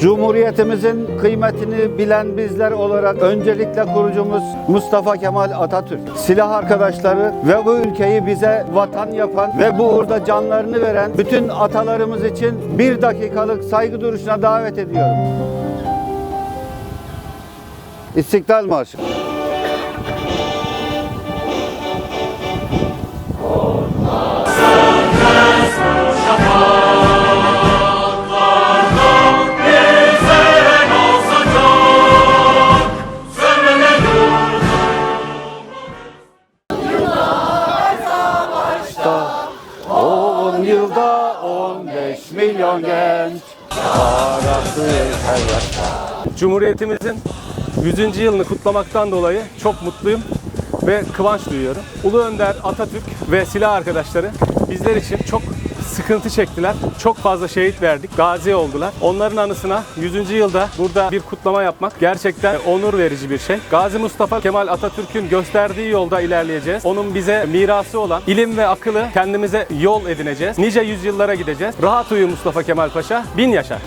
Cumhuriyetimizin kıymetini bilen bizler olarak öncelikle kurucumuz Mustafa Kemal Atatürk, silah arkadaşları ve bu ülkeyi bize vatan yapan ve bu uğurda canlarını veren bütün atalarımız için bir dakikalık saygı duruşuna davet ediyorum. İstiklal Marşı. Yılda 15 milyon genç parası her yaşta. Cumhuriyetimizin 100. yılını kutlamaktan dolayı çok mutluyum ve kıvanç duyuyorum. Ulu Önder Atatürk ve silah arkadaşları bizler için çok sıkıntı çektiler. Çok fazla şehit verdik. Gazi oldular. Onların anısına 100. yılda burada bir kutlama yapmak gerçekten onur verici bir şey. Gazi Mustafa Kemal Atatürk'ün gösterdiği yolda ilerleyeceğiz. Onun bize mirası olan ilim ve akılı kendimize yol edineceğiz. Nice yüzyıllara gideceğiz. Rahat uyu Mustafa Kemal Paşa. Bin yaşa.